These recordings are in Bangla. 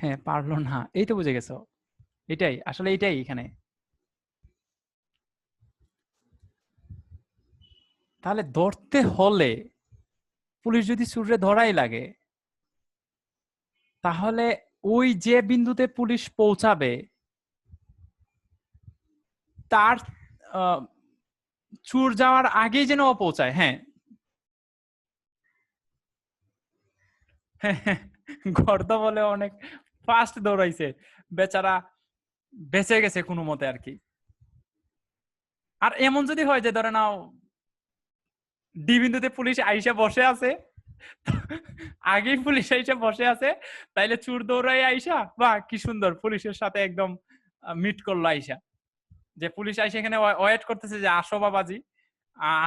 হ্যাঁ পারল না। এই তো বুঝে গেছো। এটাই, আসলে এটাই এখানে। তাহলে ধরতে হলে পুলিশ যদি চুরে ধরাই লাগে, তাহলে ওই যে বিন্দুতে পুলিশ পৌঁছাবে, তার চুর যাওয়ার আগেই যেন ও পৌঁছায়। হ্যাঁ গর্দ বলে অনেক ফাস্ট দৌড়াইছে। বেচারা বেঁচে গেছে কোনো মতে আর কি। আর এমন যদি হয় যে, ধরে নাও, ডি বিন্দুতে পুলিশ আইসা বসে আছে, আগেই পুলিশ আইসা বসে আছে, তাইলে চুর দৌড়াই আইসা বা কি সুন্দর, পুলিশের সাথে একদম মিট করল আইসা। যে পুলিশ আইসা এখানে ওয়েট করতেছে যে, আসো বাবাজি।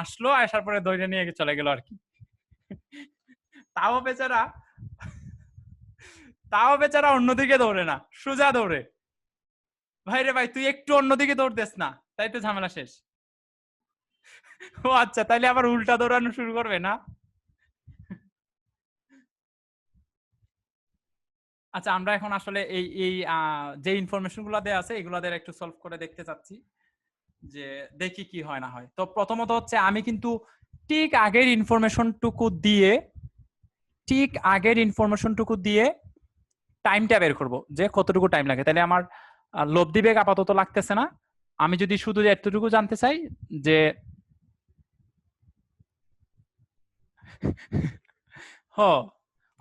আসলো, আসার পরে দৌড়ে নিয়ে চলে গেল আর কি। তাও বেচারা তাও বেচারা অন্যদিকে দৌড়ে না, সোজা দৌড়ে। ভাই রে ভাই, তুই একটু অন্যদিকে দৌড় দেস না, তাই তো ঝামেলা শেষ। ও আচ্ছা তাইলে আবার উল্টা দৌড়ানো শুরু করবে না? আচ্ছা আমরা এখন আসলে এই এই যে ইনফরমেশনগুলো দেওয়া আছে এগুলো দিয়ে একটু সলভ করে দেখতে চাচ্ছি, যে দেখি কি হয় না হয়। তো প্রথমত হচ্ছে, আমি কিন্তু ঠিক আগের ইনফরমেশনটুকু দিয়ে, ঠিক আগের ইনফরমেশনটুকু দিয়ে টাইমটা বের করব, যে কতটুকু টাইম লাগে। তাহলে আমার লব্ধি বেগ আপাতত লাগতেছে না। আমি যদি শুধু এতটুকু জানতে চাই, যে হ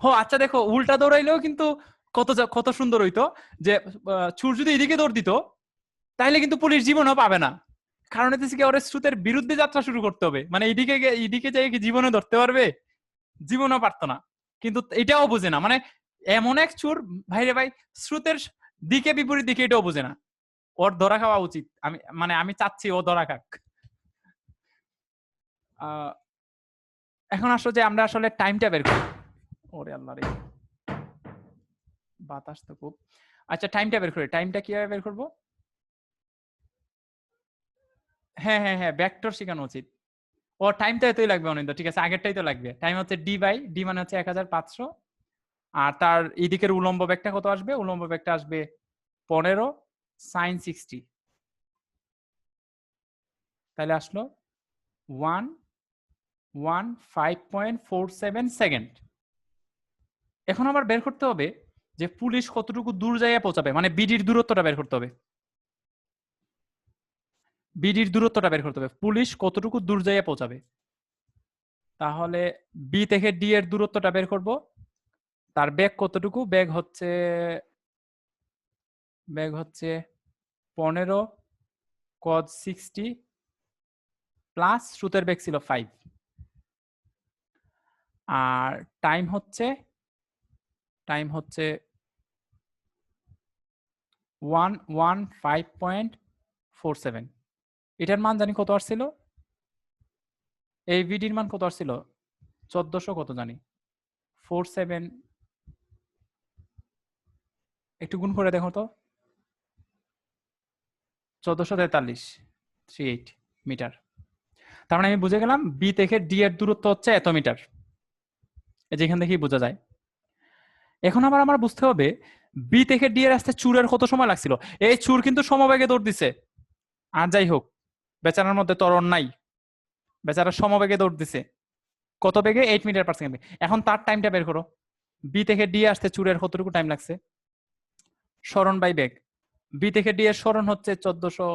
হ আচ্ছা দেখো, উল্টা দৌড়াইলেও কিন্তু কত কত সুন্দর হইতো, যে চুর যদি এদিকে দৌড় দিত তাহলে কিন্তু পুলিশ জীবনও পাবে না। কারণ এতে কি, ওর স্রোতের বিরুদ্ধে যাত্রা শুরু করতে হবে। মানে এদিকে এইদিকে যাই কি জীবনে ধরতে পারবে? জীবনও পারতো না। কিন্তু এটাও বোঝে না। মানে এমন এক চুর ভাইরে ভাই, স্রোতের দিকে বিপরীত দিকে এটাও বোঝে না। ওর ধরা খাওয়া উচিত। আমি মানে আমি চাচ্ছি ও ধরা খাক। এখন আসলে যে আমরা আসলে টাইমটা বের করি। ওরে আল্লাহ রে। বাতাস তো খুব। আচ্ছা টাইমটা বের করি। টাইমটা কীভাবে বের করব? হ্যাঁ হ্যাঁ হ্যাঁ ভেক্টর শেখানো উচিত। ও টাইমটা এতই লাগবে অনিন্দ, ঠিক আছে? আগেরটাই তো লাগবে। টাইম হচ্ছে ডি বাই ডি মানে হচ্ছে এক হাজার পাঁচশো। আর তার এদিকের উলম্ব বেগটা কত আসবে? উলম্ব বেগটা আসবে পনেরো সাইন সিক্সটি তাহলে আসলো one one five point four seven second এখন আবার বের করতে হবে যে পুলিশ কতটুকু দূর জায়গায় পৌঁছাবে মানে বিডির দূরত্বটা বের করতে হবে। বিডির দূরত্বটা বের করতে হবে, পুলিশ কতটুকু দূর জায়গায় পৌঁছাবে। তাহলে বি থেকে ডি এর দূরত্বটা বের করব তার ব্যাগ কতটুকু? ব্যাগ হচ্ছে ব্যাগ হচ্ছে পনেরো কজ সিক্সটি প্লাস সুতের ব্যাগ ছিল ফাইভ আর টাইম হচ্ছে টাইম হচ্ছে one one five point four seven এটার মান জানি কত আসছিল? এই ভিডির মান কত আসছিল? চোদ্দশো কত জানি? ফোর সেভেন একটু গুণ করে দেখো তো। চোদ্দশো তেতাল্লিশ থ্রি এইট মিটার তার মানে আমি বুঝে গেলাম বি থেকে ডি এর দূরত্ব হচ্ছে এত মিটার যেখান থেকেই বোঝা যায়। এখন আবার আমার বুঝতে হবে বি থেকে ডি এর আসতে চুরের কত সময় লাগছিল? এই চুর কিন্তু সমবেগে দৌড় দিছে। আর যাই হোক, বেচারার মধ্যে তরণ নাই। বেচারা সমবেগে দৌড় দিছে। কত বেগে? এইট মিটার পার সেকেন্ড এখন তার টাইমটা বের করো। বি থেকে ডি আসতে চুরের কতটুকু টাইম লাগছে? স্মরণ বাই বেগ। বি থেকে ডি এর স্মরণ হচ্ছে চোদ্দশো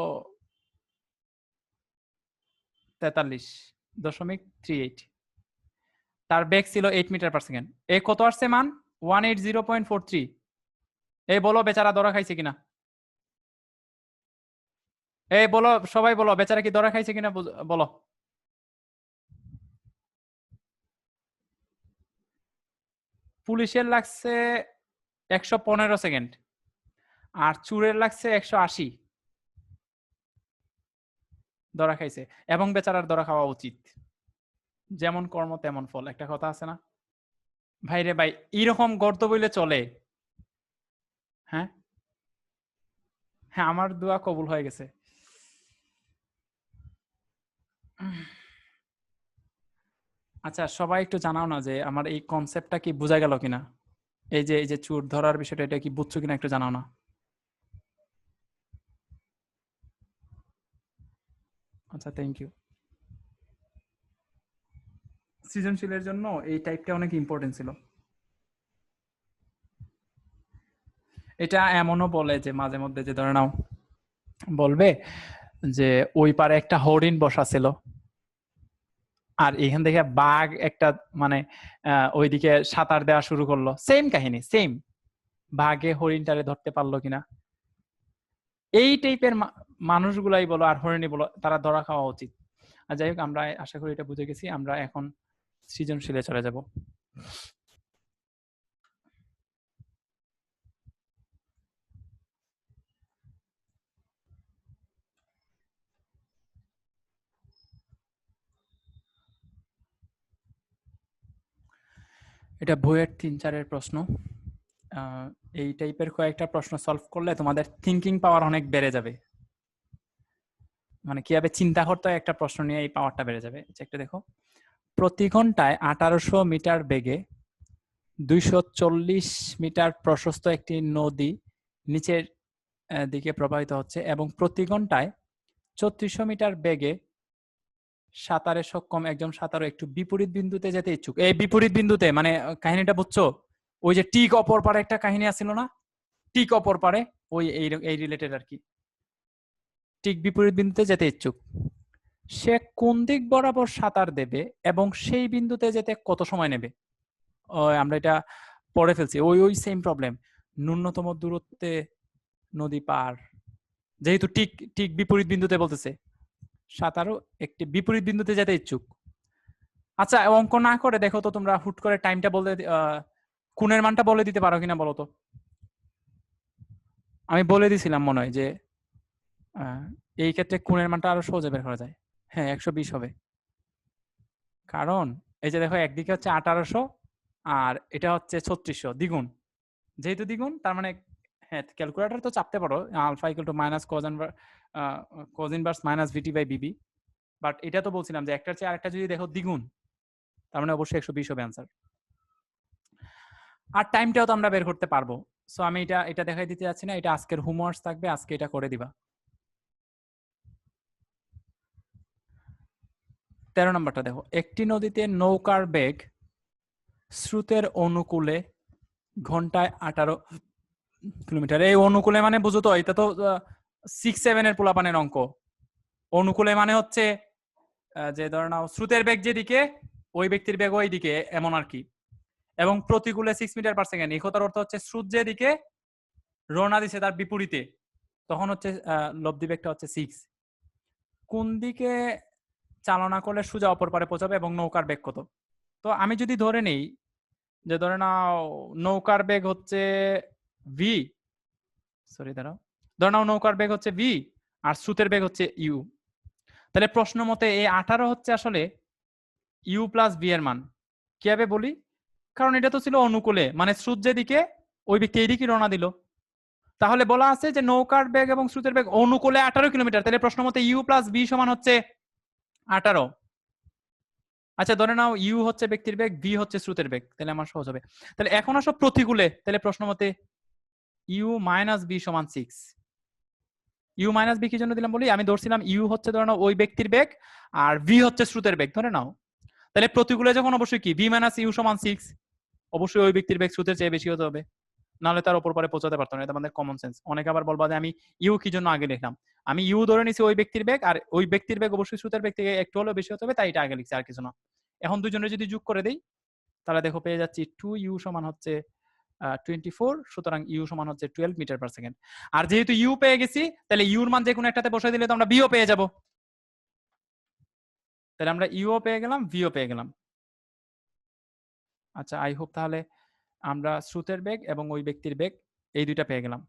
তেতাল্লিশ দশমিক থ্রি এইট তার বেগ ছিল এইট মিটার পার সেকেন্ড এ কত আসছে মান? One eight zero point four three এই বলো, বেচারা দরা খাইছে কিনা? এই বলো, সবাই বলো, বেচারা কি দরা খাইছে কিনা বলো পুলিশের লাগছে একশো পনেরো সেকেন্ড আর চুরের লাগছে একশো আশি। দরা খাইছে। এবং বেচারার দরা খাওয়া উচিত। যেমন কর্ম, তেমন ফল। একটা কথা আছে না? ভাই রে ভাই, এইরকম গর্ত বইলে চলে। হ্যাঁ? হ্যাঁ আমার দোয়া কবুল হয়ে গেছে। আচ্ছা সবাই একটু জানাও না যে আমার এই কনসেপ্টটা কি বোঝা গেল কিনা? এই যে এই যে চুর ধরার বিষয়টা, এটা কি বুঝছ কিনা একটু জানাও না। আচ্ছা থ্যাংক ইউ সৃজনশীলের জন্য এই টাইপটা অনেক ইম্পর্টেন্ট ছিল। এটা এমনও বলে যে, মাঝে মধ্যে যে, ধরে নাও, বলবে যে, ওই পারে একটা হরিণ বসা ছিল। আর এখান থেকে বাঘ একটা মানে ওইদিকে সাঁতার দেওয়া শুরু করল। সেম কাহিনী সেম বাঘে হরিণটারে ধরতে পারল কিনা। এই টাইপের মানুষগুলাই বলো আর হরিণী বলো, তারা ধরা খাওয়া উচিত। আর যাই হোক, আমরা আশা করি এটা বুঝে গেছি, আমরা এখন সৃজনশীলে চলে যাব। এটা বইয়ের তিন চারের প্রশ্ন। এই টাইপের কয়েকটা প্রশ্ন সলভ করলে তোমাদের থিঙ্কিং পাওয়ার অনেক বেড়ে যাবে। মানে কীভাবে চিন্তা করতে একটা প্রশ্ন নিয়ে এই পাওয়ারটা বেড়ে যাবে। একটা দেখো, প্রতি ঘন্টায় আঠারোশো মিটার বেগে দুইশো চল্লিশ মিটার প্রশস্ত একটি নদী নিচের দিকে প্রবাহিত হচ্ছে এবং প্রতি ঘন্টায় ছত্রিশশো মিটার বেগে সাঁতারে সক্ষম একজন সাঁতারু একটু বিপরীত বিন্দুতে যেতে ইচ্ছুক। এই বিপরীত বিন্দুতে মানে কাহিনীটা বুঝছ? ওই যে টিক অপর পারে একটা কাহিনী আছিল না? টিক অপর পারে, ওই এই রিলেটেড আর কি। টিক বিপরীত বিন্দুতে যেতে ইচ্ছুক। সে কোন দিক বরাবর সাঁতার দেবে এবং সেই বিন্দুতে যেতে কত সময় নেবে? আমরা এটা পড়ে ফেলছি। ওই ওই সেম প্রবলেম ন্যূনতম দূরত্বে নদী পার। যেহেতু ঠিক ঠিক বিপরীত বিন্দুতে বলতেছে, সাঁতারও একটি বিপরীত বিন্দুতে যেতে ইচ্ছুক। আচ্ছা অঙ্ক না করে দেখো তো তোমরা হুট করে টাইমটা বলে কোণের মানটা বলে দিতে পারো কিনা বলো তো? আমি বলে দিছিলাম মনে হয় যে এই ক্ষেত্রে কোণের মানটা আরও সহজে বের করা যায়। হ্যাঁ একশো বিশ হবে। কারণ, এই যে দেখো, একদিকে হচ্ছে আঠারোশো আর এটা হচ্ছে ছত্রিশশো। দ্বিগুণ। যেহেতু দ্বিগুণ, তার মানে হ্যাঁ ক্যালকুলেটার তো চাপতে পারো। আলফা ইকুয়াল টু মাইনাস কজন cos inverse minus VT by BB but এটা তো বলছিলাম যে, একটার চেয়ে আরেকটা যদি দেখো দ্বিগুণ, তার মানে অবশ্যই একশো বিশ হবে অ্যান্সার আর টাইমটাও তো আমরা বের করতে পারব। সো আমি এটা এটা দেখাই দিতে যাচ্ছি না, এটা আজকের হোমওয়ার্ক থাকবে, আজকে এটা করে দিবা। তেরো নম্বরটা দেখো। একটি নদীতে নৌকার বেগ স্রোতের অনুকূলে ঘন্টায় আঠারো কিলোমিটার। এই অনুকূলে মানে বুঝো তো, এটা তো সিক্স সেভেনের পোলাপানের অঙ্ক। অনুকূলে মানে হচ্ছে যে ধরে নাও, স্রোতের বেগ যেদিকে, ওই ব্যক্তির বেগ ওই দিকে এমন আর কি। এবং প্রতিকূলে সিক্স মিটার পার সেকেন্ড এই অর্থ হচ্ছে স্রোত যেদিকে রওনা দিছে তার বিপরীতে। তখন হচ্ছে লব্ধি বেগটা হচ্ছে সিক্স কোন দিকে চালনা করলে সোজা অপর পারে পৌঁছাবে এবং নৌকার বেগ কত? তো আমি যদি ধরে নেই যে ধরে নাও নৌকার বেগ হচ্ছে ভি সরি দাঁড়াও। ধরে নাও নৌকার বেগ হচ্ছে ভি আর সুতের বেগ হচ্ছে ইউ তাহলে প্রশ্ন মতে এই আঠারো হচ্ছে আসলে ইউ প্লাস ভি এর মান। কীভাবে বলি? কারণ এটা তো ছিল অনুকূলে। মানে স্রোত যেদিকে, ওই ব্যক্তি এইদিকে রওনা দিল। তাহলে বলা আছে যে নৌকার বেগ এবং স্রোতের বেগ অনুকূলে আঠারো কিলোমিটার। তাহলে প্রশ্ন মতে ইউ প্লাস বি সমান হচ্ছে আঠারো। আচ্ছা ধরে নাও ইউ হচ্ছে ব্যক্তির বেগ ভি হচ্ছে স্রোতের বেগ। তাহলে আমার সহজ হবে। তাহলে এখন আসো প্রতিকূলে। তাহলে প্রশ্ন মতে ইউ মাইনাস বি সমান সিক্স। ইউ মাইনাস বি কি জন্য দিলাম বলি? আমি ধরছিলাম ইউ হচ্ছে ধরে নাও ওই ব্যক্তির বেগ আর ভি হচ্ছে স্রোতের বেগ। ধরে নাও। তাহলে প্রতিকূলে যখন অবশ্যই কি? ভি মাইনাস ইউ সমান সিক্স। অবশ্যই ওই ব্যক্তির বেগ স্রোতের চেয়ে বেশি হতে হবে। নাহলে তার উপর পরে পৌঁছাতে পারতো না, এটা আমাদের কমন সেন্স অনেকে আবার বলবা যে, আমি ইউ কি জন্য আগে লিখলাম? আমি ইউ ধরে নিছি ওই ব্যক্তির বেগ আর ওই ব্যক্তির বেগ অবশ্যই স্রোতের বেগ থেকে একটু হলেও বেশি হতে হবে, তাই এটা আগে লিখছি, আর কিছু না। এখন দুজনের যদি যোগ করে দেই, তাহলে দেখো পেয়ে যাচ্ছি টু ইউ সমান হচ্ছে টোয়েন্টি ফোর সুতরাং ইউ সমান হচ্ছে টুয়েলভ মিটার পার সেকেন্ড আর যেহেতু ইউ পেয়ে গেছি, তাহলে ইউর মান যে কোনো একটাতে বসে দিলে তো আমরা বিও পেয়ে যাব। তাহলে আমরা ইউও পেয়ে গেলাম ভিও পেয়ে গেলাম। আচ্ছা আই হোপ তাহলে আমরা স্রোতের বেগ এবং ওই ব্যক্তির বেগ এই দুইটা পেয়ে গেলাম।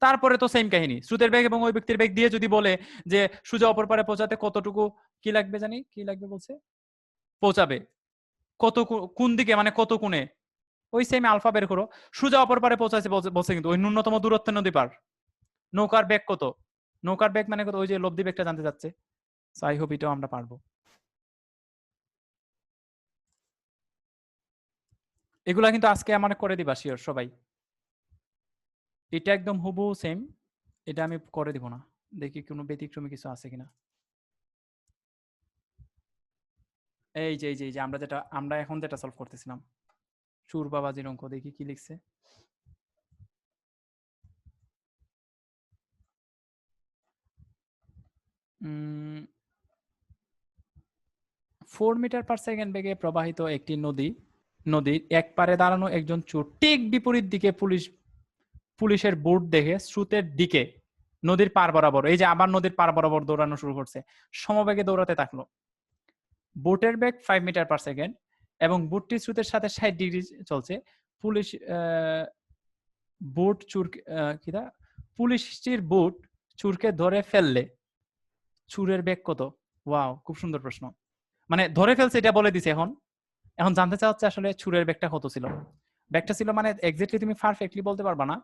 তারপরে তো সেম কাহিনী স্রোতের বেগ এবং ওই ব্যক্তির বেগ দিয়ে যদি বলে যে, সোজা অপর পারে পৌঁছাতে কতটুকু কি লাগবে জানি? কি লাগবে বলছে? পৌঁছাবে। কত কোন দিকে? মানে কত কোণে? ওই সেম আলফা বের করো। সোজা অপর পারে পৌঁছাচ্ছে বলছে- কিন্তু ওই ন্যূনতম দূরত্ব নদী পার। নৌকার বেগ কত? নৌকার বেগ মানে কত? ওই যে লব্ধি বেগটা জানতে চাচ্ছে। আই হোপ এটাও আমরা পারব। এগুলা কিন্তু আজকে আমার করে দিবা শিওর সবাই। এটা একদম হুবু সেম এটা আমি করে দিব না। দেখি কোনো ব্যতিক্রমী কিছু আছে কিনা। এই যে এই যে এই যে, আমরা যেটা, আমরা এখন যেটা সলভ করতেছিলাম। সুর বাবাজির অঙ্ক দেখি কি লিখছে। ফোর মিটার পার সেকেন্ড বেগে প্রবাহিত একটি নদী নদীর এক পারে দাঁড়ানো একজন চোর। ঠিক বিপরীত দিকে পুলিশ, পুলিশের বোট দেখে স্রোতের দিকে নদীর পার বরাবর, এই যে আবার নদীর পার বরাবর দৌড়ানো শুরু করছে। সমবেগে দৌড়াতে থাকল। বোটের বেগ ফাইভ মিটার পার সেকেন্ড এবং বুটটি স্রোতের সাথে ষাট ডিগ্রি চলছে। পুলিশ বুট চুর কিরা পুলিশটির বুট চুরকে ধরে ফেললে। চুরের বেগ কত? ওয়াও খুব সুন্দর প্রশ্ন। মানে ধরে ফেলছে, এটা বলে দিছে এখন। এখন জানতে চাওয়া হচ্ছে আসলে চুরের ব্যাগটা কত ছিল? ব্যাগটা ছিল মানে এক্স্যাক্টলি তুমি পারফেক্টলি বলতে পারবা না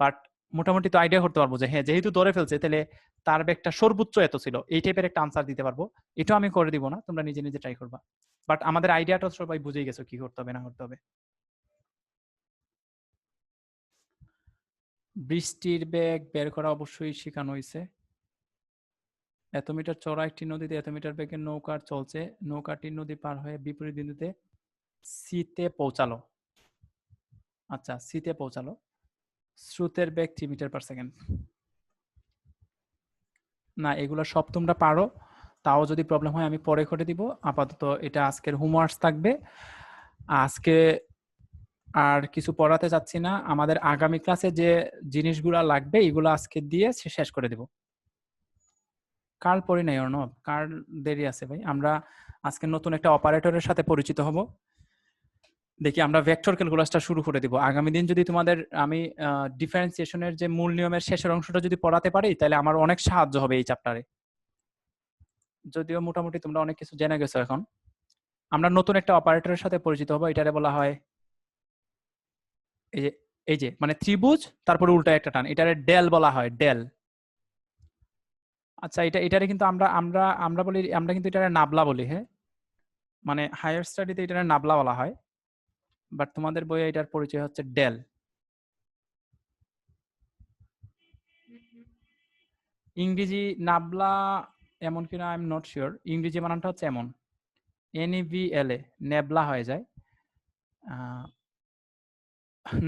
বাট মোটামুটি তো আইডিয়া করতে পারব যে হ্যাঁ যেহেতু ধরে ফেলছে, তাহলে তার ব্যাগটা সর্বোচ্চ এত ছিল। এই টাইপের একটা আনসার দিতে পারব। এটাও আমি করে দিব না, তোমরা নিজে নিজে ট্রাই করবা। বাট আমাদের আইডিয়াটা সবাই বুঝেই গেছো কি করতে হবে, না করতে হবে। বৃষ্টির ব্যাগ বের করা অবশ্যই শেখানো হয়েছে এত মিটার চড়া একটি নদীতে এত মিটার বেগে নৌকার চলছে। নৌকাটি নদী পার হয়ে বিপরীত বিন্দুতে সিতে পৌঁছালো। আচ্ছা সিতে পৌঁছালো। স্রোতের বেগ থ্রি মিটার পার সেকেন্ড না, এগুলো সব তোমরা পারো। তাও যদি প্রবলেম হয়, আমি পরে করে দিব। আপাতত এটা আজকের হোমওয়ার্কস থাকবে। আজকে আর কিছু পড়াতে চাচ্ছি না। আমাদের আগামী ক্লাসে যে জিনিসগুলো লাগবে, এগুলো আজকে দিয়ে শেষ করে দিব। কাল পড়ি নাই, অর্ণব? কার দেরি আছে ভাই? আমরা আজকে নতুন একটা অপারেটরের সাথে পরিচিত হব। দেখি আমরা ভেক্টর ক্যালকুলাসটা শুরু করে দিব। আগামী দিন যদি তোমাদের আমি ডিফারেন্সিয়েশনের যে মূল নিয়মের শেষের অংশটা যদি পড়াতে পারি, তাহলে আমার অনেক সাহায্য হবে এই চ্যাপ্টারে যদিও মোটামুটি তোমরা অনেক কিছু জেনে গেছো এখন। আমরা নতুন একটা অপারেটরের সাথে পরিচিত হব, এটারে বলা হয় এই যে এই যে মানে ত্রিভুজ, তারপরে উল্টা একটা টান, এটারে ডেল বলা হয় ডেল আচ্ছা এটা, এটারে কিন্তু আমরা আমরা আমরা বলি, আমরা কিন্তু এটারে নাবলা বলি হ্যাঁ? মানে হায়ার স্টাডিতে এটারে নাবলা বলা হয়। বাট তোমাদের বইয়ে এটার পরিচয় হচ্ছে ডেল। ইংরেজি নাবলা এমন কিনা আই এম নট শিওর ইংরেজি বানানটা হচ্ছে এমন। এন ভি এল এ নেবলা হয়ে যায়।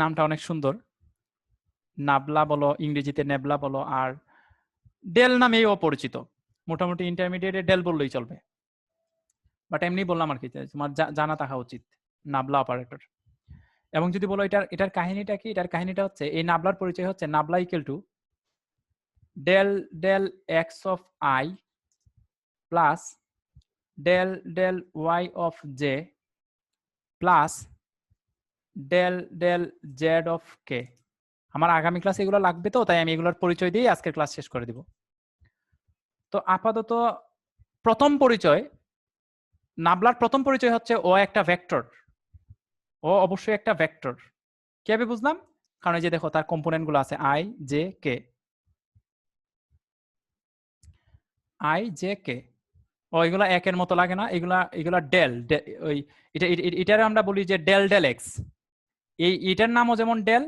নামটা অনেক সুন্দর। নাবলা বলো, ইংরেজিতে নেবলা বলো, আর ডেল নামেই অপরিচিত। মোটামুটি ইন্টারমিডিয়েটে ডেল বললেই চলবে। বাট এমনি বললাম আর কি তোমার জানা থাকা উচিত। নাবলা অপারেটর এবং যদি বলো এটার এটার কাহিনীটা কি? এটার কাহিনীটা হচ্ছে, এই নাবলার পরিচয় হচ্ছে nabla equal to del del X of I plus del del Y of J plus del del Z of K আমার আগামী ক্লাসে এগুলো লাগবে তো, তাই আমি এগুলোর পরিচয় দিয়ে আজকের ক্লাস শেষ করে দিব। তো আপাতত প্রথম পরিচয়, নাবলার প্রথম পরিচয় হচ্ছে ও একটা ভেক্টর ও অবশ্যই একটা ভেক্টর কীভাবে বুঝলাম? কারণ এই যে দেখো, তার কম্পোনেন্টগুলো আছে I J K I J K ও, এগুলা একের মতো লাগে না, এগুলা এগুলা ডেল ওই, এটা এটারে আমরা বলি যে ডেল ডেল এক্স এই, এটার নামও যেমন ডেল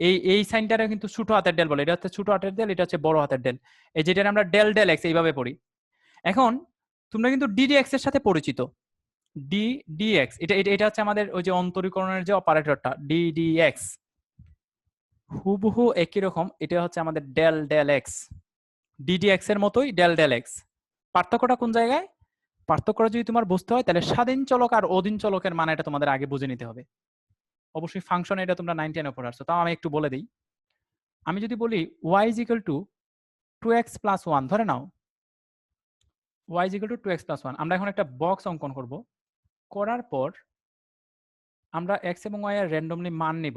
এই এই সাইনটারে কিন্তু ছোট হাতের ডেল বলে। এটা হচ্ছে ছোট হাতের ডেল এটা হচ্ছে বড় হাতের ডেল এই যেটা আমরা ডেল ডেল এক্স এইভাবে পড়ি। এখন, তোমরা কিন্তু ডিডি এক্সের সাথে পরিচিত। ডি ডি এক্স এটা এটা হচ্ছে আমাদের ওই যে অন্তরীকরণের যে অপারেটরটা ডি ডি এক্স হুবহু একই রকম, এটা হচ্ছে আমাদের ডেল ডেল এক্স ডিডি এক্সের মতোই ডেল ডেল এক্স পার্থক্যটা কোন জায়গায়? পার্থক্যটা যদি তোমার বুঝতে হয়, তাহলে স্বাধীন চলক আর অধীন চলকের মানে এটা তোমাদের আগে বুঝে নিতে হবে। অবশ্যই ফাংশন এটা তোমরা নাইন টেনে পড়ে আসছো, তাও আমি একটু বলে দিই। আমি যদি বলি Y is equal to two X plus one ধরে নাও। Y is equal to two X plus one আমরা এখন একটা বক্স অঙ্কন করব। করার পর আমরা এক্স এবং ওয়াই এর র্যান্ডমলি মান নিব।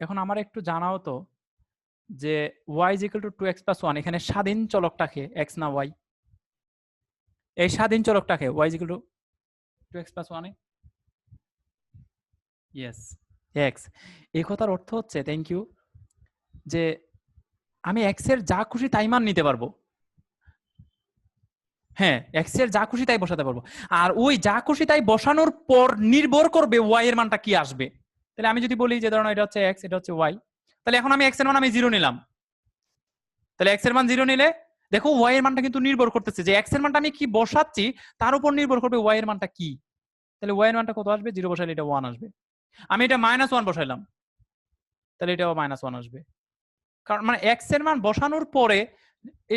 এখন আমার একটু জানা হতো যে Y is equal to two X plus one এখানে স্বাধীন চলকটাকে এক্স না ওয়াই এই স্বাধীন চলকটাকে Y is equal to two X plus ওয়ানে ইয়েস এক্স এই কথার অর্থ হচ্ছে থ্যাংক ইউ যে আমি এক্সের যা খুশি তাই মান নিতে পারব। হ্যাঁ এক্সের যা খুশি তাই বসাতে পারব। আর ওই যা খুশি তাই বসানোর পর নির্ভর করবে ওয়াই এর মানটা কি আসবে। তাহলে আমি যদি বলি যে ধরুন এটা হচ্ছে এক্স এটা হচ্ছে ওয়াই তাহলে এখন আমি এক্সের মান আমি জিরো নিলাম। তাহলে এক্সের মান জিরো নিলে, দেখো ওয়াই এর মানটা কিন্তু নির্ভর করতেছে যে এক্সের মানটা আমি কি বসাচ্ছি, তার উপর নির্ভর করবে ওয়াই এর মানটা কি। তাহলে ওয়াই এর মানটা কত আসবে? জিরো বসাইলে এটা ওয়ান আসবে। আমি এটা মাইনাস ওয়ান বসাইলাম। তাহলে এটাও মাইনাস ওয়ান আসবে। কারণ মানে এক্সের মান বসানোর পরে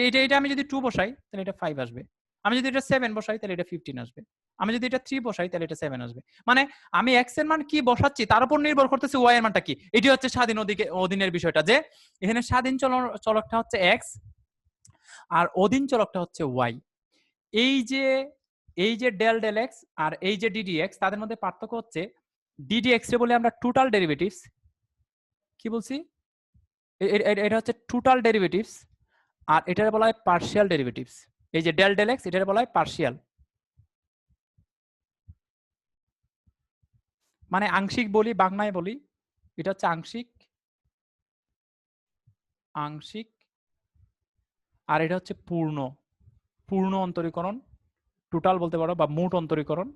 এইটা এটা আমি যদি টু বসাই, তাহলে এটা ফাইভ আসবে। আমি যদি এটা সেভেন বসাই, তাহলে এটা ফিফটিন আসবে। আমি যদি এটা থ্রি বসাই, তাহলে এটা সেভেন আসবে। মানে আমি এক্সের মান কি বসাচ্ছি, তার উপর নির্ভর করতেছে ওয়াই এর মানটা কি? এটি হচ্ছে স্বাধীন অধিকে, অধীনের বিষয়টা যে, এখানে স্বাধীন চলকটা হচ্ছে এক্স আর অধীন চলকটা হচ্ছে ওয়াই এই যে এই যে ডেল ডেল এক্স আর এই যে ডিডি এক্স তাদের মধ্যে পার্থক্য হচ্ছে ডিডি এক্স বলে আমরা টোটাল ডেরিভেটিভস কি বলছি? এটা হচ্ছে টোটাল ডেরিভেটিভস আর এটার বলা হয় পার্শিয়াল ডেরিভেটিভস এই যে ডেল ডেল এক্স এটার বলা হয় পার্সিয়াল মানে আংশিক বলি, বাংলায় বলি, এটা হচ্ছে আংশিক আংশিক, আর এটা হচ্ছে পূর্ণ পূর্ণ অন্তরীকরণ টোটাল বলতে পারো বা মোট অন্তরীকরণ।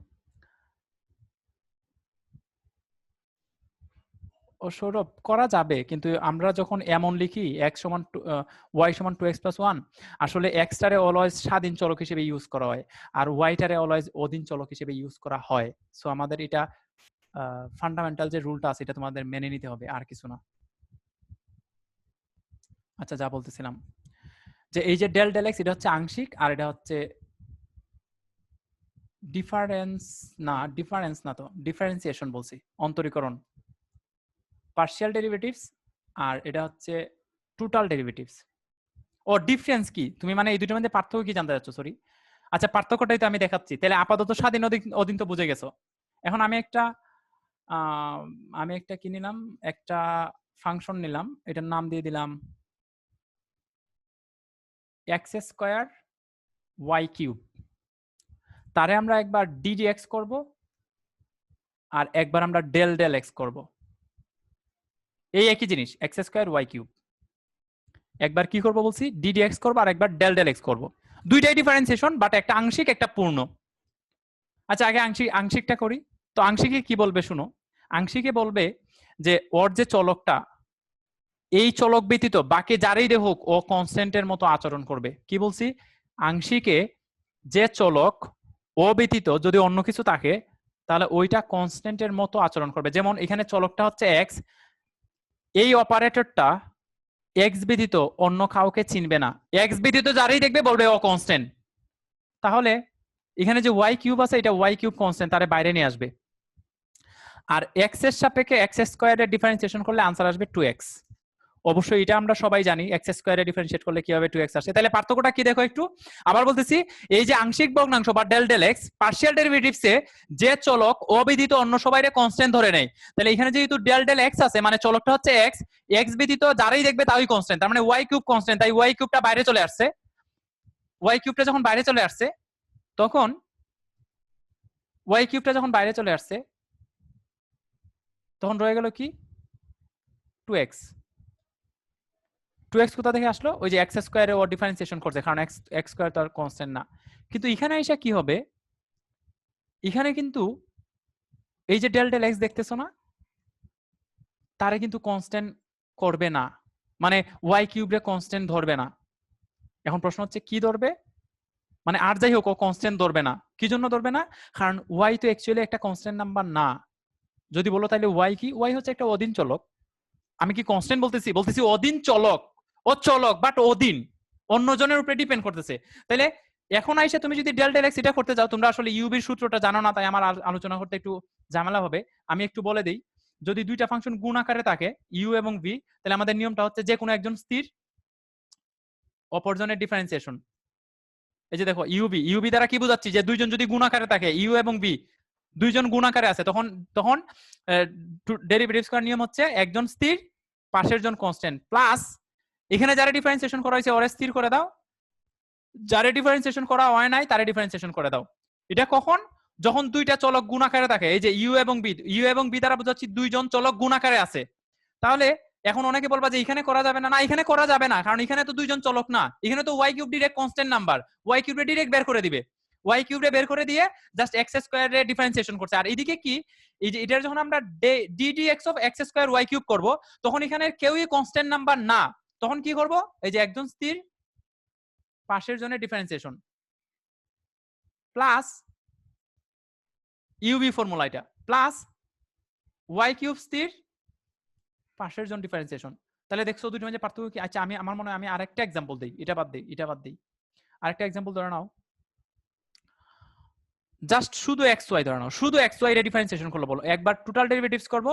সৌরভ করা যাবে, কিন্তু আমরা যখন এমন লিখি এক্স সমান ওয়াই সমান টু এক্স প্লাস ওয়ান আসলে এক্সটারে অলওয়েজ স্বাধীন চলক হিসেবে ইউজ করা হয়, আর ওয়াইটারে অলওয়েজ অধীন চলক হিসেবে ইউজ করা হয়। সো আমাদের এটা ফান্ডামেন্টাল যে রুলটা আছে, এটা তোমাদের মেনে নিতে হবে, আর কিছু না। আচ্ছা যা বলতেছিলাম। যে এই যে ডেল ডেল এক্স এটা হচ্ছে আংশিক, আর এটা হচ্ছে ডিফারেন্স না ডিফারেন্স না তো ডিফারেন্সিয়েশন বলছি, অন্তরীকরণ। পার্শিয়াল ডেরিভেটিভস আর এটা হচ্ছে টোটাল ডেরিভেটিভস ও ডিফারেন্স কি? তুমি মানে এই দুটোর মধ্যে পার্থক্য কি জানতে চাচ্ছ? সরি আচ্ছা পার্থক্যটাই তো আমি দেখাচ্ছি। তাহলে আপাতত স্বাধীন অধীন- তো বুঝে গেছো। এখন আমি একটা আমি একটা কি নিলাম? একটা ফাংশন নিলাম। এটার নাম দিয়ে দিলাম এক্স স্কোয়ার ওয়াই কিউব তারে আমরা একবার ডিডি এক্স করব আর একবার আমরা ডেল ডেল এক্স করব। এই একই জিনিস এক্স স্কোয়ার ওয়াই কিউব একবার কি করব বলছি? ডিডি এক্স করব আর একবার ডেল ডেল এক্স করব। দুইটাই ডিফারেন্সিয়েশন বাট একটা আংশিক, একটা পূর্ণ। আচ্ছা আগে আংশিক, আংশিকটা করি। তো আংশিকে কি বলবে শুনো? আংশিকে বলবে যে ওর যে চলকটা, এই চলক ব্যতীত বাকি যারই হোক, ও কনস্ট্যান্টের মতো আচরণ করবে। কি বলছি? আংশিকে যে চলক ও ব্যতীত যদি অন্য কিছু থাকে, তাহলে ওইটা কনস্ট্যান্টের মতো আচরণ করবে। যেমন এখানে চলকটা হচ্ছে এক্স এই অপারেটরটা এক্স ব্যতীত অন্য কাউকে চিনবে না। এক্স ব্যতীত যারাই দেখবে বলবে ও কনস্ট্যান্ট তাহলে এখানে যে ওয়াই কিউব আছে, এটা ওয়াই কিউব কনস্ট্যান্ট তারে বাইরে নিয়ে আসবে। আর এক্সের সাপেক্ষে এক্স স্কোয়ারের ডিফারেন্সিয়েশন করলে আনসার আসবে টু এক্স অবশ্যই এটা আমরা সবাই জানি এক্স স্কোয়ারে ডিফারেন্সিয়েট করলে কীভাবে টু এক্স আসে। তাহলে পার্থক্যটা কি দেখো একটু? আবার বলতেছি, এই যে আংশিক ভগ্নাংশ বা ডেল ডেল এক্স পার্শিয়াল ডেরিভেটিভসে যে চলক অবিদিত অন্য সবাইরে কনস্ট্যান্ট ধরে নেয়। তাহলে এখানে যেহেতু ডেল ডেল এক্স আছে মানে চলকটা হচ্ছে এক্স এক্স ব্যতীত যারাই দেখবে তাই কনস্ট্যান্ট তার মানে ওয়াই কিউব কনস্ট্যান্ট তাই ওয়াই কিউবটা বাইরে চলে আসছে। ওয়াই কিউবটা যখন বাইরে চলে আসছে, তখন ওয়াই কিউবটা যখন বাইরে চলে আসছে, তখন রয়ে গেল কি? টু এক্স টু এক্স কোথা থেকে আসলো? ওই যে এক্স স্কোয়ারে ও ডিফারেন্সিয়েশন করছে, কারণ এক্স এক্স স্কোয়ার তো আর কনস্ট্যান্ট না। কিন্তু এখানে এসে কি হবে? এখানে কিন্তু এই যে ডেল ডেল এক্স দেখতেছো না? তারে কিন্তু কনস্ট্যান্ট করবে না। মানে ওয়াই কিউবরে কনস্ট্যান্ট ধরবে না। এখন প্রশ্ন হচ্ছে, কি ধরবে? মানে আর যাই হোক, ও কনস্ট্যান্ট ধরবে না। কি জন্য ধরবে না? কারণ ওয়াই তো অ্যাকচুয়ালি একটা কনস্ট্যান্ট নাম্বার না। যদি বলো তাহলে ওয়াই কি? ওয়াই হচ্ছে একটা অধীন চলক। আমি কি কনস্ট্যান্ট বলতেছি? বলতেছি অধীন চলক। ও চলক বাট অধীন। অন্যজনের উপরে ডিপেন্ড করতেছে। তাহলে এখন আইসে তুমি যদি ডেল ডেল এক্স এটা করতে যাও, তোমরা আসলে ইউবির সূত্রটা জানো না, তাই আমার আলোচনা করতে একটু ঝামেলা হবে। আমি একটু বলে দেই, যদি দুইটা ফাংশন গুণ আকারে থাকে ইউ এবং ভি তাহলে আমাদের নিয়মটা হচ্ছে যে কোনো একজন স্থির, অপরজনের ডিফারেন্সিয়েশন এই যে দেখো ইউবি ইউবি দ্বারা কি বোঝাচ্ছি? যে দুইজন যদি গুণ আকারে থাকে ইউ এবং বি দুইজন গুণ আকারে আছে, তখন তখন ডেরিভেটিভস করার নিয়ম হচ্ছে একজন স্থির পাশের জন কনস্ট্যান্ট প্লাস এখানে যারা ডিফারেন্সিয়েশন করা হয়েছে ওরা স্থির করে দাও। যারা ডিফারেন্সিয়েশন করা হয় নাই, তারা ডিফারেন্সিয়েশন করে দাও। এটা কখন? যখন দুইটা চলক গুণ আকারে থাকে, এই যে ইউ এবং বি, ইউ এবং বি দ্বারা বোঝাচ্ছি দুইজন চলক গুণ আকারে আছে। তাহলে এখন অনেকে বলবা যে এখানে করা যাবে না না, এখানে করা যাবে না, কারণ এখানে তো দুইজন চলক না। এখানে তো Y cube direct constant number Y cube direct বের করে দিবে। ওয়াই কিউবরে বের করে দিয়ে জাস্ট এক্স স্কোয়ারে ডিফারেন্সিয়েশন করছে। আর এদিকে কি? এই যে এটার যখন আমরা D D X of X square Y cube করব, তখন এখানে কেউই কনস্ট্যান্ট নাম্বার না। তখন কি করব? এই যে একজন স্থির, পাশের জন্য ডিফারেন্সিয়েশন প্লাস ইউবি ফর্মুলা এটা। প্লাস ওয়াই কিউব স্থির, পাশের জন ডিফারেন্সিয়েশন তাহলে দেখছ দুটো মাঝে পার্থক্য কি? আচ্ছা আমি, আমার মনে হয় আমি আরেকটা এক্সাম্পল দিই। এটা বাদ দিই, এটা বাদ দিই। আরেকটা এক্সাম্পল ধরে নাও। জাস্ট শুধু এক্স ওয়াই ধরে নাও। শুধু এক্স ওয়াই ডিফারেন্সিয়েশন করল বলো। একবার টোটাল ডেরিভেটিভস করব।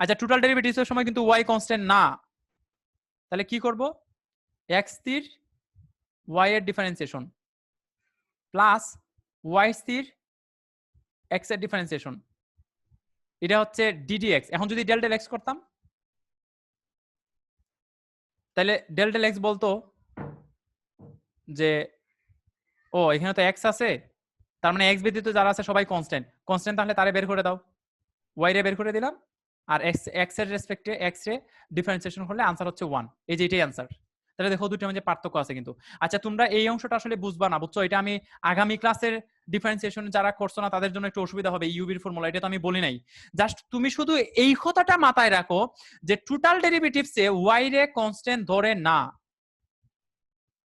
আচ্ছা টোটাল ডেরিভেটিভস এর সময় কিন্তু ওয়াই কনস্ট্যান্ট না। তাহলে কি করব? এক্স স্থির ওয়াই এর ডিফারেন্সিয়েশন প্লাস ওয়াই স্থির এক্সের ডিফারেন্সিয়েশন এটা হচ্ছে ডিডিএক্স এখন যদি ডেল ডেল এক্স করতাম, তাহলে ডেল ডেল এক্স বলতো যে, ও, এখানে তো এক্স আছে, তার মানে এক্স ব্যতীত যারা আছে সবাই কনস্ট্যান্ট কনস্ট্যান্ট তাহলে তারে বের করে দাও। ওয়াই রে বের করে দিলাম আর এক্সের রেসপেক্টে এক্স রে ডিফারেন্সিয়েশন করলে আনসার হচ্ছে ওয়ান এই যে এটাই আনসার তাহলে দেখো দুটোর মধ্যে পার্থক্য আছে কিন্তু। আচ্ছা তোমরা এই অংশটা আসলে বুঝবা না, বুঝছ? এটা আমি আগামী ক্লাসের ডিফারেন্সিয়েশন যারা করছ না, তাদের জন্য একটু অসুবিধা হবে ইউবির ফর্মুলা এটা তো আমি বলি নাই। জাস্ট তুমি শুধু এই কথাটা মাথায় রাখো যে টোটাল ডেরিভেটিভসে ওয়াই রে কনস্ট্যান্ট ধরে না।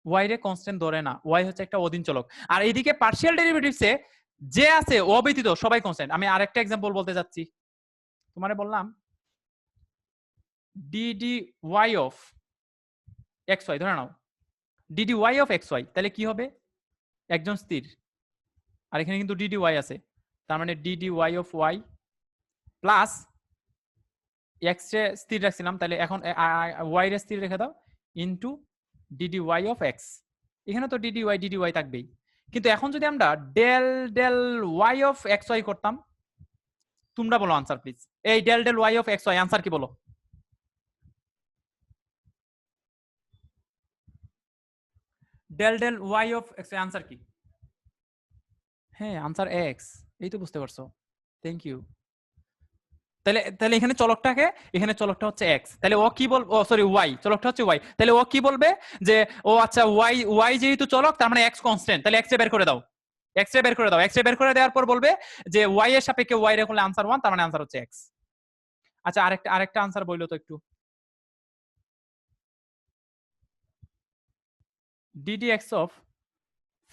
ওয়াই রে কনস্ট্যান্ট ধরে না। ওয়াই হচ্ছে একটা অধীন চলক। আর এইদিকে পার্শিয়াল ডেরিভেটিভসে যে আছে অব্যতীত সবাই কনস্ট্যান্ট আমি আরেকটা এক্সাম্পল বলতে যাচ্ছি। তোমারে বললাম DD Y of X Y ধরে নাও। DD Y of X Y তাহলে কি হবে? একজন স্থির। আর এখানে কিন্তু ডিডি ওয়াই আছে। তার মানে DD Y of Y plus X রে স্থির রাখছিলাম, তাহলে এখন ওয়াই রে স্থির রেখে দাও into DD Y of X এখানে তো ডিডি ওয়াই ডিডি ওয়াই থাকবেই। কিন্তু এখন যদি আমরা del del Y of X Y করতাম তোমরা বলো আনসার প্লিজ এই del del Y of X Y answer কি বলো? Del del Y of X Y answer কি? হ্যাঁ আনসার এক্স এই তো বুঝতে পারছ। থ্যাংক ইউ তাহলে তাহলে এখানে চলকটাকে, এখানে চলকটা হচ্ছে এক্স তাহলে ও কি বল, ও সরি ওয়াই চলকটা হচ্ছে ওয়াই তাহলে ও কি বলবে? যে, ও আচ্ছা ওয়াই ওয়াই যেহেতু চলক, তার মানে এক্স কনস্ট্যান্ট তাহলে এক্স বের করে দাও। এক্স এ বের করে দাও। এক্স এ বের করে দেওয়ার পর বলবে যে ওয়াই এর সাপেক্ষে ওয়াই রে করলে আনসার ওয়ান তার মানে আনসার হচ্ছে এক্স আচ্ছা আরেকটা আরেকটা আনসার বলল তো একটু। ddx of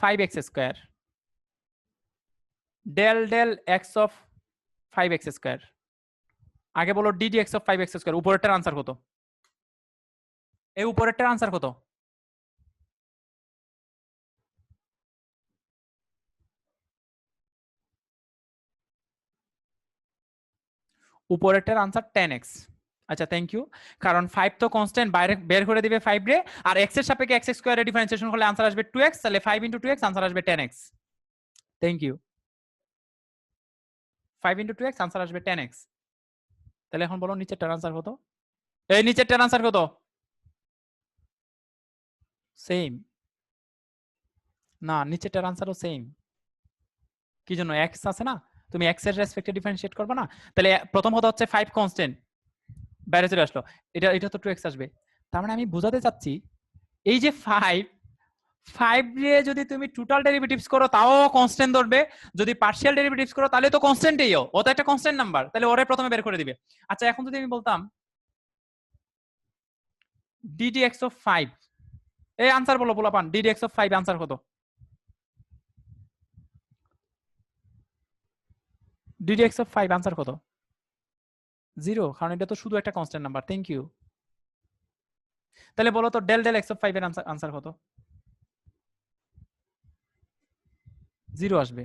5x square del del x of 5x square আগে বলো ddx of 5x square উপরেরটার আনসার কত? এই উপরেরটার আনসার কত? উপরেরটার আনসার 10x আচ্ছা থ্যাংক ইউ কারণ ফাইভ তো কনস্ট্যান্ট বাইরে বের করে দিবে ফাইভ রে। আর এক্সের সাপেক্ষে এক্স স্কোয়ারে ডিফারেন্সিয়েশন করলে আনসার আসবে টু এক্স তাহলে five into two X answer আসবে ten X thank you five into two X answer আসবে টেন এক্স তাহলে এখন বলো নিচের টার আনসার কত? এই নিচের টার আনসার কত? সেম না নিচের টার আনসারও সেম কি জন্য? এক্স আছে না? তুমি এক্সের রেসপেক্টে ডিফারেন্সিয়েট করবে না? তাহলে প্রথম কথা হচ্ছে ফাইভ কনস্ট্যান্ট বাইরে চলে আসলো। এটা এটা তো টু এক্স আসবে। তার মানে আমি বোঝাতে চাচ্ছি, এই যে ফাইভ ফাইভ রে যদি তুমি টোটাল ডেরিভেটিভস করো, তাও কনস্ট্যান্ট ধরবে। যদি পার্শিয়াল ডেরিভেটিভস করো, তাহলে তো কনস্ট্যান্টই ও। তো একটা কনস্ট্যান্ট নাম্বার তাহলে ওরে প্রথমে বের করে দিবে। আচ্ছা এখন যদি আমি বলতাম ডিডি এক্স অফ ফাইভ এই আনসার বলো বলা পান DD X of five answer কত? DD X of five answer কত? জিরো কারণ এটা তো শুধু একটা কনস্ট্যান্ট নাম্বার থ্যাংক ইউ তাহলে বলো তো del del X of five এর আনসার কত? জিরো আসবে।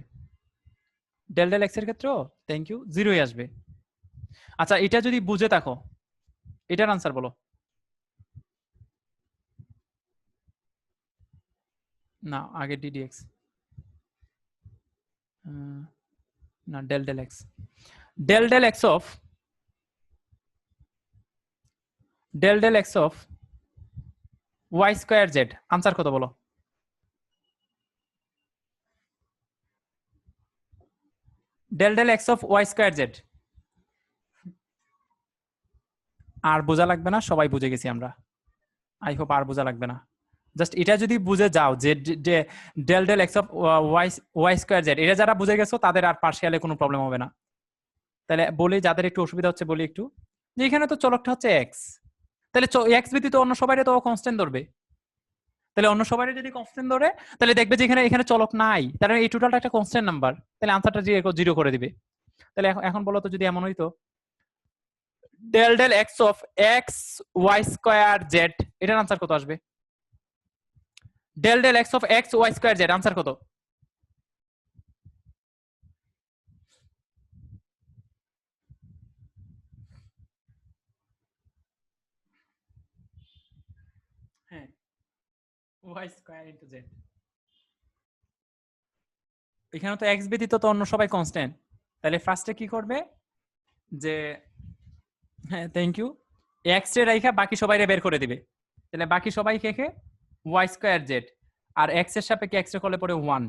ডেল ডেল এক্সের ক্ষেত্রেও থ্যাংক ইউ জিরোই আসবে। আচ্ছা এটা যদি বুঝে থাকো, এটার আনসার বলো। না, আগে ডিডিএক্স না del del X del del X of del del X of Y square Z answer কত বলো? Del del X of Y square Z আর বোঝা লাগবে না? সবাই বুঝে গেছি আমরা। আই হোপ আর বোঝা লাগবে না। জাস্ট এটা যদি বুঝে যাও যে del del, X, of Y Y square Z, এটা যারা বুঝে গেছো তাদের আর পার্শিয়ালে কোনো প্রবলেম হবে না। তাহলে বলি যাদের একটু অসুবিধা হচ্ছে বলি একটু। যে এখানে তো চলকটা হচ্ছে এক্স তাহলে এক্স ব্যতীত অন্য সবাই তো কনস্ট্যান্ট ধরবে। তাহলে অন্য সবাই যদি কনস্ট্যান্ট ধরে, তাহলে দেখবে যে এখানে এখানে চলক নাই। তাহলে এই টোটালটা একটা কনস্ট্যান্ট নাম্বার তাহলে আনসারটা জিরো করে দিবে। তাহলে এখন বলো তো যদি এমন হইতো। Del del, X, of, X, Y square Z, এটার আনসার কত আসবে? Del del X of X Y square Z answer কত? হ্যাঁ ওয়াই স্কোয়ার ইন্টু জেড এখানে তো এক্স ব্যতীত তো অন্য সবাই কনস্ট্যান্ট তাহলে ফার্স্টে কি করবে? যে হ্যাঁ থ্যাংক ইউ এক্স রাইখা বাকি সবাইরে বের করে দিবে। তাহলে বাকি সবাই কে? ওয়াই স্কোয়ার জেড আর এক্সের সাপেক্ষে এক্সের করলে পরে ওয়ান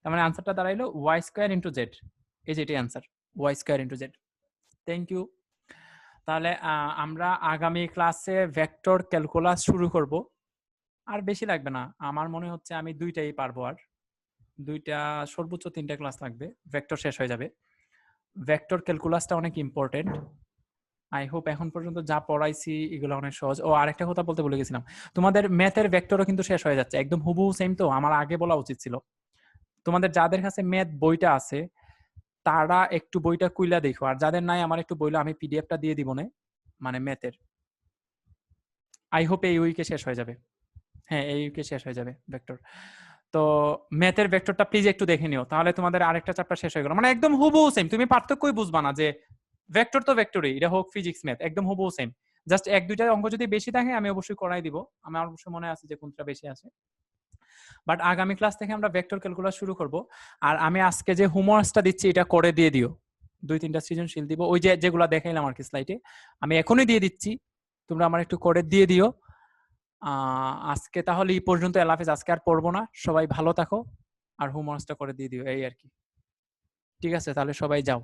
তার মানে আনসারটা দাঁড়াইলো ওয়াই স্কোয়ার ইন্টু জেড এই যে এটাই answer Y square into Z thank you তাহলে আমরা আগামী ক্লাসে ভেক্টর ক্যালকুলাস শুরু করব। আর বেশি লাগবে না, আমার মনে হচ্ছে আমি দুইটাই পারব আর। দুইটা, সর্বোচ্চ তিনটা ক্লাস লাগবে ভেক্টর শেষ হয়ে যাবে। ভেক্টর ক্যালকুলাসটা অনেক ইম্পর্টেন্ট আই হোপ এখন পর্যন্ত যা পড়াইছি এগুলো অনেক সহজ। ও, আরেকটা কথা বলতে ভুলে গেছিলাম। তোমাদের ম্যাথের ভেক্টরও কিন্তু শেষ হয়ে যাচ্ছে। একদম হুবহু সেম তো। আমার আগে বলা উচিত ছিল। তোমাদের যাদের কাছে ম্যাথ বইটা আছে, তারা একটু বইটা কুইলা দেখো। আর যাদের নাই, আমার একটু বইলো, আমি পিডিএফটা দিয়ে দিব না মানে ম্যাথের আই হোপ এই উইকে শেষ হয়ে যাবে। হ্যাঁ এই উইকে শেষ হয়ে যাবে ভেক্টর তো ম্যাথের ভেক্টরটা প্লিজ একটু দেখে নিও। তাহলে তোমাদের আরেকটা চ্যাপ্টার শেষ হয়ে গেল। মানে একদম হুবহু সেম তুমি পার্থক্যই বুঝবা না যে ভেক্টর তো ভেক্টরই এটা হোক ফিজিক্স ম্যাথ একদম হুবহু সেম জাস্ট এক দুইটা অঙ্ক যদি বেশি থাকে আমি অবশ্যই করাই দিব। আমার অবশ্যই মনে আছে যে কোনটা বেশি আছে। বাট আগামী ক্লাস থেকে আমরা ভেক্টর ক্যালকুলাস শুরু করব। আর আমি আজকে যে হোমওয়ার্কসটা দিচ্ছি, এটা করে দিয়ে দিও। দুই, তিনটা সৃজনশীল দিব। ওই যে যেগুলো দেখাইলাম আর কি স্লাইডে আমি এখনই দিয়ে দিচ্ছি। তোমরা আমার একটু করে দিয়ে দিও। আজকে তাহলে এই পর্যন্ত। এলাফেজ আজকে আর পড়ব না। সবাই ভালো থাকো। আর হোমওয়ার্কসটা করে দিয়ে দিও। এই আর কি। ঠিক আছে, তাহলে সবাই যাও।